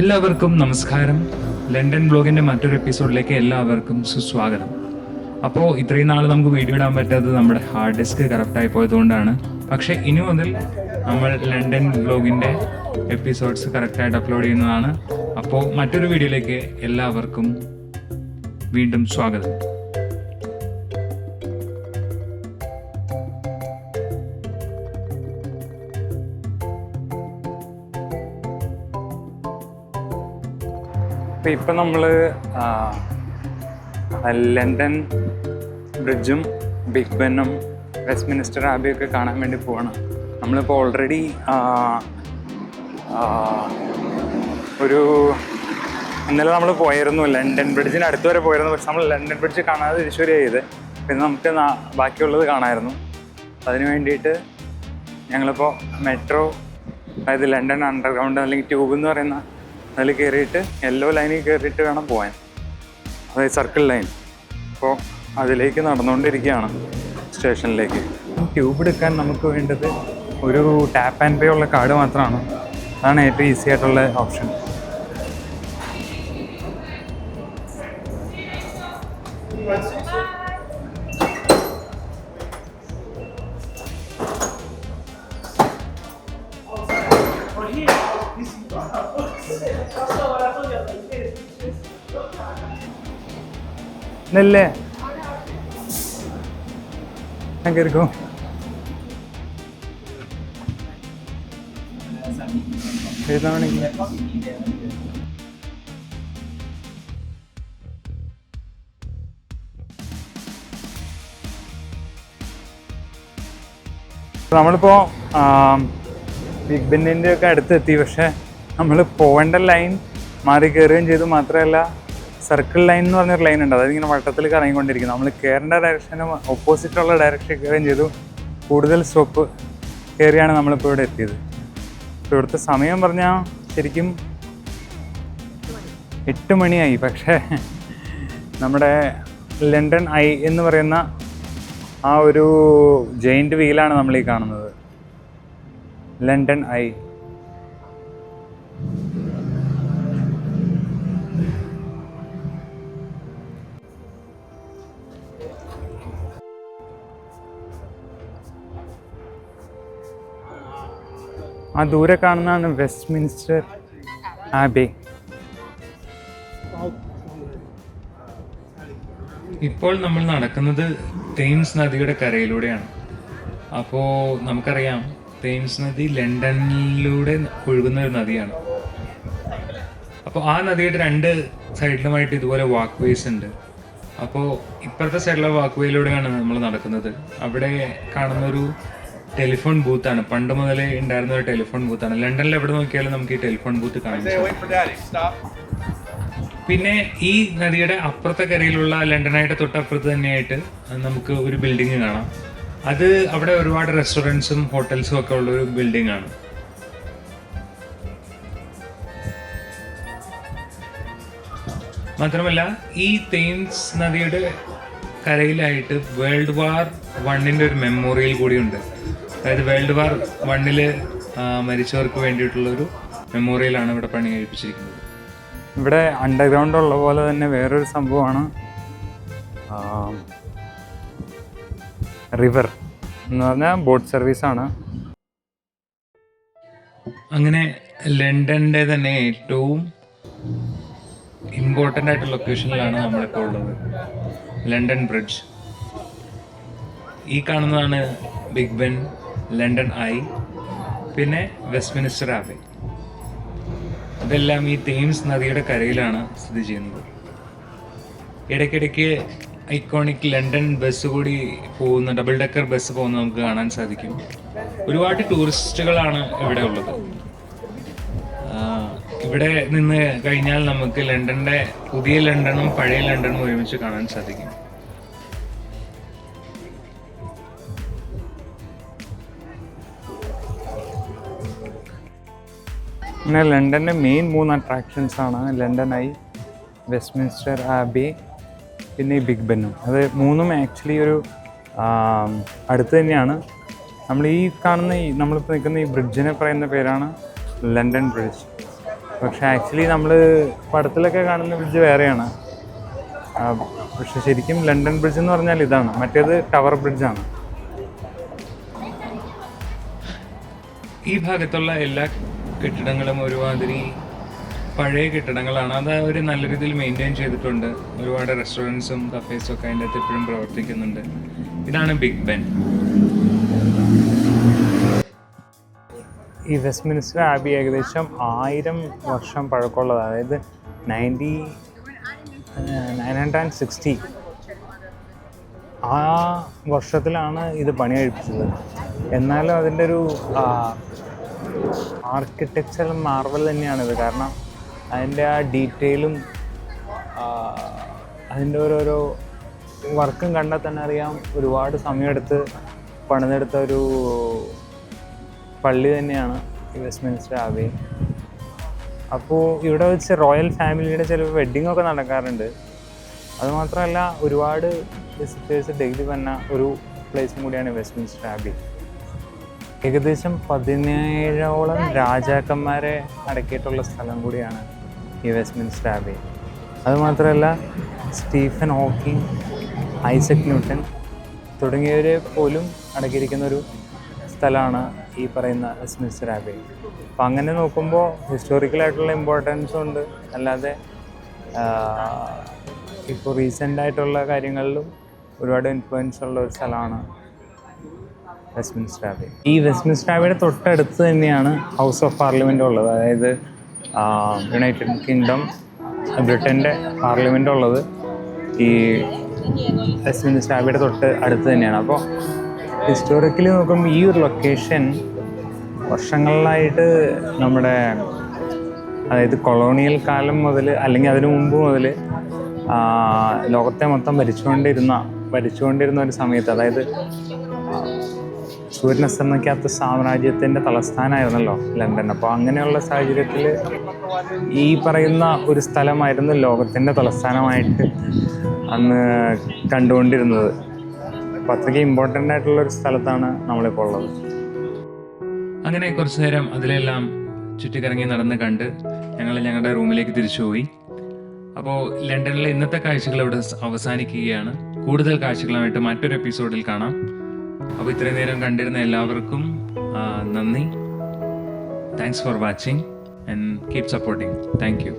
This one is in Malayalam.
എല്ലാവർക്കും നമസ്കാരം. ലണ്ടൻ ബ്ലോഗിന്റെ മറ്റൊരു എപ്പിസോഡിലേക്ക് എല്ലാവർക്കും സുസ്വാഗതം. അപ്പോൾ ഇത്രയും നാൾ നമുക്ക് വീഡിയോ ഇടാൻ പറ്റാത്തത് നമ്മുടെ ഹാർഡ് ഡിസ്ക് കറക്റ്റായി പോയതുകൊണ്ടാണ്. പക്ഷേ ഇനി മുതൽ നമ്മൾ ലണ്ടൻ ബ്ലോഗിന്റെ എപ്പിസോഡ്സ് കറക്റ്റായിട്ട് അപ്ലോഡ് ചെയ്യുന്നതാണ്. അപ്പോൾ മറ്റൊരു വീഡിയോയിലേക്ക് എല്ലാവർക്കും വീണ്ടും സ്വാഗതം. ഇപ്പം നമ്മൾ ലണ്ടൻ ബ്രിഡ്ജും ബിഗ് ബെന്നും വെസ്റ്റ് മിനിസ്റ്റർ ആബിയൊക്കെ കാണാൻ വേണ്ടി പോവാണ്. നമ്മളിപ്പോൾ ഓൾറെഡി ഒരു ഇന്നലെ നമ്മൾ പോയിരുന്നു ലണ്ടൻ ബ്രിഡ്ജിന് അടുത്ത് വരെ പോയിരുന്നു. പക്ഷെ നമ്മൾ ലണ്ടൻ ബ്രിഡ്ജ് കാണാതെ തിരിച്ചുവരി ചെയ്ത് പിന്നെ നമുക്ക് ബാക്കിയുള്ളത് കാണാമായിരുന്നു അതിന് വേണ്ടിയിട്ട് ഞങ്ങളിപ്പോൾ മെട്രോ അതായത് ലണ്ടൻ അണ്ടർഗ്രൗണ്ട് അല്ലെങ്കിൽ ട്യൂബ് എന്ന് പറയുന്ന അതിൽ കയറിയിട്ട് യെല്ലോ ലൈനിൽ കയറിയിട്ട് വേണം പോകാൻ അതായത് സർക്കിൾ ലൈൻ അപ്പോൾ അതിലേക്ക് നടന്നുകൊണ്ടിരിക്കുകയാണ് സ്റ്റേഷനിലേക്ക്. ട്യൂബ് എടുക്കാൻ നമുക്ക് വേണ്ടത് ഒരു ടാപ്പ് ആൻഡ് പേ ഉള്ള കാർഡ് മാത്രമാണ്. അതാണ് ഏറ്റവും ഈസി ആയിട്ടുള്ള ഓപ്ഷൻ നെല്ലേ. ഞാൻ കയറിക്കോ ഏതാണെങ്കിൽ നമ്മളിപ്പോ ബിഗ് ബെന്നിന്റെ ഒക്കെ അടുത്തെത്തി. പക്ഷേ നമ്മൾ പോകേണ്ട ലൈൻ മാറി കയറുകയും ചെയ്തു. മാത്രമല്ല സർക്കിൾ ലൈൻ എന്ന് പറഞ്ഞൊരു ലൈൻ ഉണ്ട്. അതായത് ഇങ്ങനെ വട്ടത്തിൽ കറങ്ങിക്കൊണ്ടിരിക്കും നമ്മൾ കയറേണ്ട ഡയറക്ഷനും ഓപ്പോസിറ്റുള്ള ഡയറക്ഷൻ കയറുകയും ചെയ്തു. കൂടുതൽ സ്റ്റോപ്പ് കയറിയാണ് നമ്മളിപ്പോൾ ഇവിടെ എത്തിയത്. ഇപ്പോൾ ഇവിടുത്തെ സമയം പറഞ്ഞാൽ ശരിക്കും എട്ട് മണിയായി. പക്ഷേ നമ്മുടെ ലണ്ടൻ ഐ എന്ന് പറയുന്ന ആ ഒരു ജെയിന്റ് വീലാണ് നമ്മൾ ഈ കാണുന്നത്. London Eye. ആ ദൂരെ കാണുന്നതാണ് വെസ്റ്റ് മിനിസ്റ്റർ ആബി ഇപ്പോൾ നമ്മൾ നടക്കുന്നത് തേംസ് നദിയുടെ കരയിലൂടെയാണ്. അപ്പോൾ നമുക്കറിയാം തേംസ് നദി ലണ്ടനിലൂടെ ഒഴുകുന്ന ഒരു നദിയാണ്. അപ്പോൾ ആ നദിയുടെ രണ്ട് സൈഡിലുമായിട്ട് ഇതുപോലെ വാക്ക് വേസ് ഉണ്ട്. അപ്പോൾ ഇപ്പുറത്തെ സൈഡിലെ വാക്ക് വേയിലൂടെയാണ് നമ്മൾ നടക്കുന്നത്. അവിടെ കാണുന്ന ഒരു ടെലിഫോൺ ബൂത്താണ്. പണ്ട് മുതലേ ഉണ്ടായിരുന്ന ഒരു ടെലിഫോൺ ബൂത്ത് ആണ് ലണ്ടനിൽ എവിടെ നോക്കിയാലും നമുക്ക് ഈ ടെലിഫോൺ ബൂത്ത് കാണാം പിന്നെ ഈ നദിയുടെ അപ്പുറത്തെ കരയിലുള്ള ലണ്ടനായിട്ട് തൊട്ടപ്പുറത്ത് തന്നെയായിട്ട് നമുക്ക് ഒരു ബിൽഡിംഗ് കാണാം. അത് അവിടെ ഒരുപാട് റെസ്റ്റോറന്റ്സും ഹോട്ടൽസും ഒക്കെ ഉള്ള ഒരു ബിൽഡിംഗ് ആണ്. മാത്രമല്ല ഈ തെയിംസ് നദിയുടെ കരയിലായിട്ട് വേൾഡ് വാർ വണ്ണിന്റെ ഒരു മെമ്മോറിയൽ കൂടിയുണ്ട്. അതായത് വേൾഡ് വാർ വണ്ണിൽ മരിച്ചവർക്ക് വേണ്ടിയിട്ടുള്ള ഒരു മെമ്മോറിയലാണ് ഇവിടെ പണി കഴിപ്പിച്ചിരിക്കുന്നത്. ഇവിടെ അണ്ടർഗ്രൗണ്ട് ഉള്ള പോലെ തന്നെ വേറൊരു സംഭവമാണ് റിവർ എന്ന് പറഞ്ഞാൽ ബോട്ട് സർവീസാണ് അങ്ങനെ ലണ്ടന്റെ തന്നെ ഏറ്റവും ഇമ്പോർട്ടന്റ് ആയിട്ടുള്ള ലൊക്കേഷനിലാണ് നമ്മളിപ്പോൾ ഉള്ളത്. ലണ്ടൻ ബ്രിഡ്ജ് ഈ കാണുന്നതാണ് ബിഗ് ബെൻ. ലണ്ടൻ ഐ പിന്നെ വെസ്റ്റ് മിനിസ്റ്റർ ആബേ ഇതെല്ലാം ഈ തേംസ് നദിയുടെ കരയിലാണ് സ്ഥിതി ചെയ്യുന്നത്. ഇടയ്ക്കിടയ്ക്ക് ഐക്കോണിക് ലണ്ടൻ ബസ് കൂടി പോകുന്ന ഡബിൾ ഡെക്കർ ബസ് പോകുന്ന നമുക്ക് കാണാൻ സാധിക്കും. ഒരുപാട് ടൂറിസ്റ്റുകളാണ് ഇവിടെ ഉള്ളത്. ഇവിടെ നിന്ന് കഴിഞ്ഞാൽ നമുക്ക് ലണ്ടന്റെ പുതിയ ലണ്ടനും പഴയ ലണ്ടനും ഒരുമിച്ച് കാണാൻ സാധിക്കും. പിന്നെ ലണ്ടന്റെ മെയിൻ മൂന്ന് അട്രാക്ഷൻസ് ആണ്. ലണ്ടൻ ഐ വെസ്റ്റ്മിൻസ്റ്റർ ആബി പിന്നെ ബിഗ് ബെന്നും അത് മൂന്നും ആക്ച്വലി ഒരു അടുത്ത് തന്നെയാണ്. നമ്മൾ ഈ കാണുന്ന ഈ നമ്മളിപ്പോൾ നിൽക്കുന്ന ഈ ബ്രിഡ്ജിനെ പറയുന്ന പേരാണ് ലണ്ടൻ ബ്രിഡ്ജ് പക്ഷേ ആക്ച്വലി നമ്മൾ പടത്തിലൊക്കെ കാണുന്ന ബ്രിഡ്ജ് വേറെയാണ്. പക്ഷെ ശരിക്കും ലണ്ടൻ ബ്രിഡ്ജ് എന്ന് പറഞ്ഞാൽ ഇതാണ്. മറ്റേത് ടവർ ബ്രിഡ്ജാണ് ഈ ഭാഗത്തുള്ള എല്ലാ കെട്ടിടങ്ങളും ഒരുമാതിരി പഴയ കെട്ടിടങ്ങളാണ്. അത് അവർ നല്ല രീതിയിൽ മെയിന്റെയിൻ ചെയ്തിട്ടുണ്ട്. ഒരുപാട് റെസ്റ്റോറന്റ്സും കഫേസും ഒക്കെ അതിന്റെ അകത്ത് ഇപ്പോഴും പ്രവർത്തിക്കുന്നുണ്ട്. ഇതാണ് ബിഗ് ബെൻ ഈ വെസ്റ്റ് മിനിസ്റ്റർ ആബി ഏകദേശം ആയിരം വർഷം പഴക്കമുള്ളത്. അതായത് ninety nine hundred and sixty ആ വർഷത്തിലാണ് ഇത് പണി കഴിപ്പിച്ചത് എന്നാലും അതിന്റെ ഒരു ആർക്കിടെക്ചറൽ മാർവൽ തന്നെയാണ് ഇത് കാരണം അതിന്റെ ആ ഡീറ്റെയിലും അതിന്റെ ഓരോരോ വർക്കും കണ്ടാൽ തന്നെ അറിയാം. ഒരുപാട് സമയമെടുത്ത് പണിതെടുത്ത ഒരു പള്ളി തന്നെയാണ് ഈ വെസ്റ്റ്മിൻസ്റ്റർ ആബി അപ്പോൾ ഇവിടെ വെച്ച് റോയൽ ഫാമിലിയുടെ ചില വെഡ്ഡിംഗ് ഒക്കെ നടക്കാറുണ്ട് അതുമാത്രമല്ല ഒരുപാട് വിസിറ്റേഴ്സ് ഡെയിലി വന്ന ഒരു പ്ലേസും കൂടിയാണ് വെസ്റ്റ്മിൻസ്റ്റർ ആബി ഏകദേശം പതിനേഴോളം രാജാക്കന്മാരെ അടക്കിയിട്ടുള്ള സ്ഥലം കൂടിയാണ് ഈ വെസ്റ്റ്മിൻസ്റ്റർ ആബി. അതുമാത്രമല്ല സ്റ്റീഫൻ ഹോക്കിംഗ് ഐസക് ന്യൂട്ടൻ തുടങ്ങിയവരെ പോലും അടക്കിയിരിക്കുന്ന ഒരു സ്ഥലമാണ് ഈ പറയുന്ന വെസ്റ്റ്മിൻസ്റ്റർ ആബി. അപ്പം അങ്ങനെ നോക്കുമ്പോൾ ഹിസ്റ്റോറിക്കലായിട്ടുള്ള ഇമ്പോർട്ടൻസും ഉണ്ട്. അല്ലാതെ ഇപ്പോൾ റീസെന്റ് ആയിട്ടുള്ള കാര്യങ്ങളിലും ഒരുപാട് ഇൻഫ്ലുവൻസ് ഉള്ള ഒരു സ്ഥലമാണ് വെസ്റ്റ്മിനിസ്റ്റർ ആബി. ഈ വെസ്റ്റ്മിൻസ്റ്റർ ആബിയുടെ തൊട്ടടുത്ത് തന്നെയാണ് ഹൗസ് ഓഫ് പാർലമെന്റ് ഉള്ളത്. അതായത് യുണൈറ്റഡ് കിങ്ഡം ബ്രിട്ടന്റെ പാർലമെന്റ് ഉള്ളത്. ഈ വെസ്റ്റ്മിൻസ്റ്റർ ആബിയുടെ തൊട്ട് അടുത്ത് തന്നെയാണ്. അപ്പോൾ ഹിസ്റ്റോറിക്കലി നോക്കുമ്പോൾ ഈ ഒരു ലൊക്കേഷൻ വർഷങ്ങളിലായിട്ട് നമ്മുടെ അതായത് കൊളോണിയൽ കാലം മുതൽ അല്ലെങ്കിൽ അതിനു മുമ്പ് മുതൽ ലോകത്തെ മൊത്തം ഭരിച്ചുകൊണ്ടിരുന്ന ഭരിച്ചുകൊണ്ടിരുന്ന ഒരു സമയത്ത് അതായത് അസ്തമിക്കാത്ത സാമ്രാജ്യത്തിന്റെ തലസ്ഥാനമായിരുന്നല്ലോ ലണ്ടൻ. അപ്പോൾ അങ്ങനെയുള്ള സാഹചര്യത്തിൽ ഈ പറയുന്ന ഒരു സ്ഥലമായിരുന്നു ലോകത്തിന്റെ തലസ്ഥാനമായിട്ട് അന്ന് കണ്ടുകൊണ്ടിരുന്നത്. അപ്പോൾ അത്രയ്ക്ക് ഇമ്പോർട്ടന്റ് ആയിട്ടുള്ള ഒരു സ്ഥലത്താണ് നമ്മളിപ്പോൾ ഉള്ളത്. അങ്ങനെ കുറച്ചു നേരം അതിലെല്ലാം ചുറ്റിക്കറങ്ങി നടന്ന് കണ്ട് ഞങ്ങൾ ഞങ്ങളുടെ റൂമിലേക്ക് തിരിച്ചുപോയി അപ്പോൾ ലണ്ടനിലെ ഇന്നത്തെ കാഴ്ചകൾ ഇവിടെ അവസാനിക്കുകയാണ്. കൂടുതൽ കാഴ്ചകളുമായിട്ട് മറ്റൊരു എപ്പിസോഡിൽ കാണാം. അപ്പോൾ ഇത്രയും നേരം കണ്ടിരുന്ന എല്ലാവർക്കും നന്ദി. Thanks for watching and keep supporting thank you